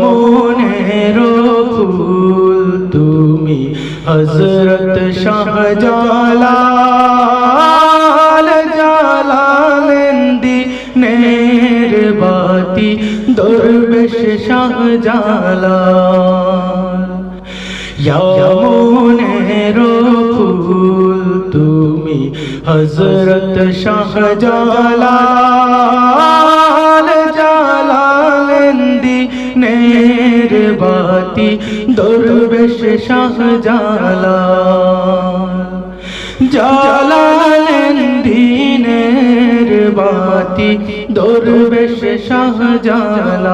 মনের ফুল তুমি হজরত শাহজালাল জালালেন্দি নের বাতি দরবেশ শাহজালাল মনের ফুল তুমি হজরত শাহজালাল দরবেশ শাহজালাল জালালেন্দি নের বাতি দরবেশ শাহজালাল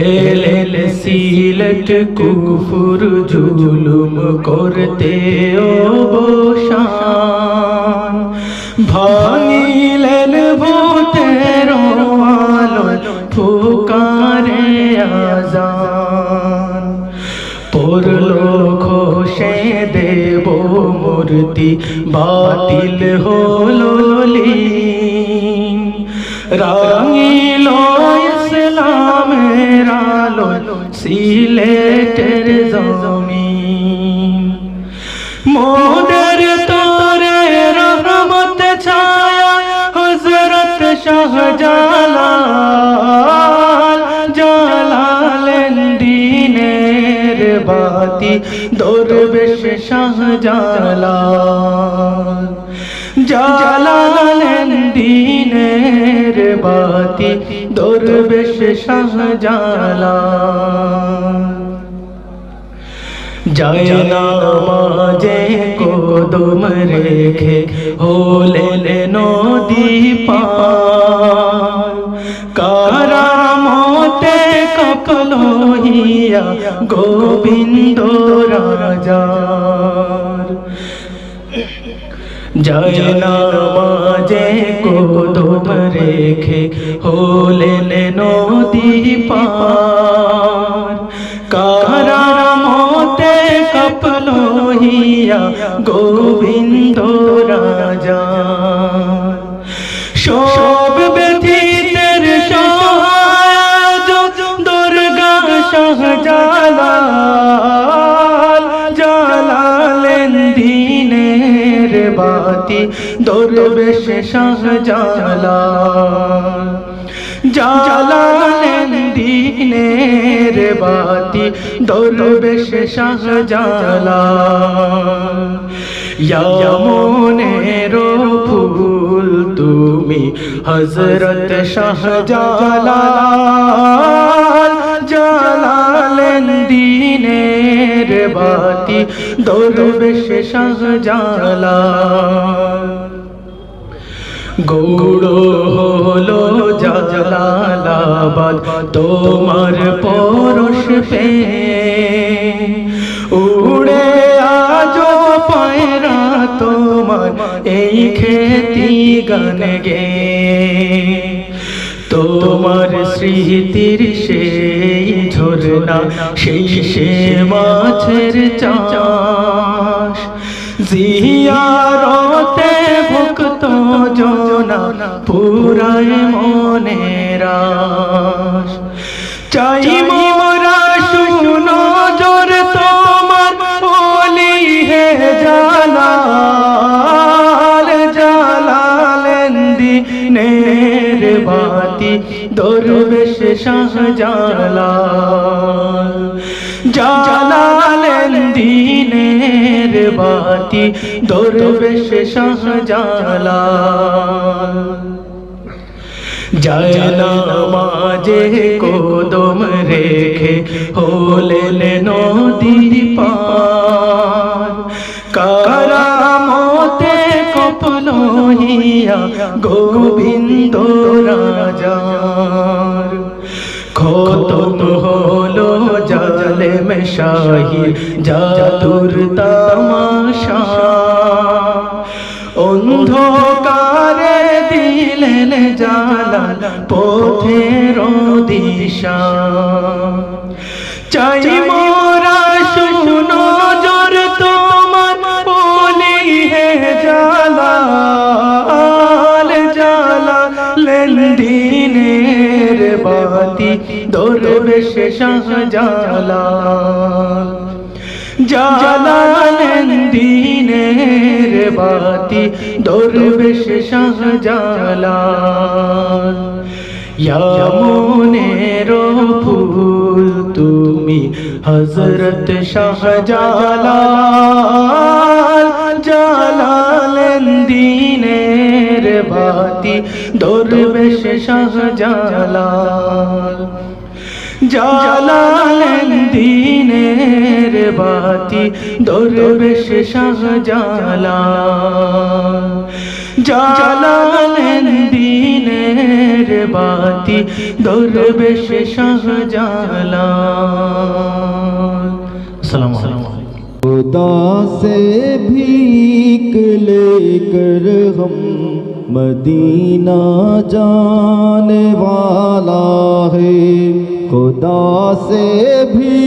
এলেল সিলট কুফুর জুলুম করতে অবসান। ভাঙিলেন ভূতের মূর্তি বাতিল হলো রাঙিল ইসলামের আলো সিলেটের জমিন। মোদের তোরে রহমত ছায়া হজরত শাহজালাল বাতি দরবেশ শাহজালাল। জালালেন দিনের বাতি দরবেশ শাহজালাল। জয় নামাজে কোদম রেখে, হলেন নদী পার। হিয়া গোবিন্দ রাজার জয় রেখে হলেন নদী পার। কারামতে কপল হিয়া গোবিন্দ রাজা সব বাতি দরবেশ শাহজালাল। জালালেন দিনের বাতি দরবেশ শাহজালাল। মনের ফুল, তুমি হজরত শাহজালাল। জালালেন দিনের বাতি দরবেশ গৌড় হলো জালালাবাদ তোমার পরশ পে উড়ে আজ পায়রা তোমার, এই খেতি গান গে। তোমার স্মৃতির সেই ঝরনা সেই সে মাছের চাষ। জিয়ারতে ভক্ত জনা পুরায় মনেরা চাই বাতি দরবেশ শাহজালাল। জালালেন দিনের বাতি দরবেশ শাহজালাল। জয় নামাজে কোদম রেখে হলেন নদী পার। হিয়া গোবিন্দ রাজার। খতম হলো জালেম শাহির জাদুর তামাশা। অন্ধকারে দিলেন জালাল, পথের দিশা। চাই মোরা শুনো দরবেশ শাহজালাল জালালেন দিনের বাতি দরবেশ শাহজালাল ইয়ামনের ফুল তুমি হজরত শাহজালাল। জালালেন দিনের বাতি দরবেশ শাহজালাল। জালালেন দিনের বাতি দরবেশ শাহজালাল জালালেন দিনের বাতি দরবেশ শাহজালাল আসসালামু আলাইকুম खुदा से भीख लेकर हम मदीना जाने वाला है खुदा से भी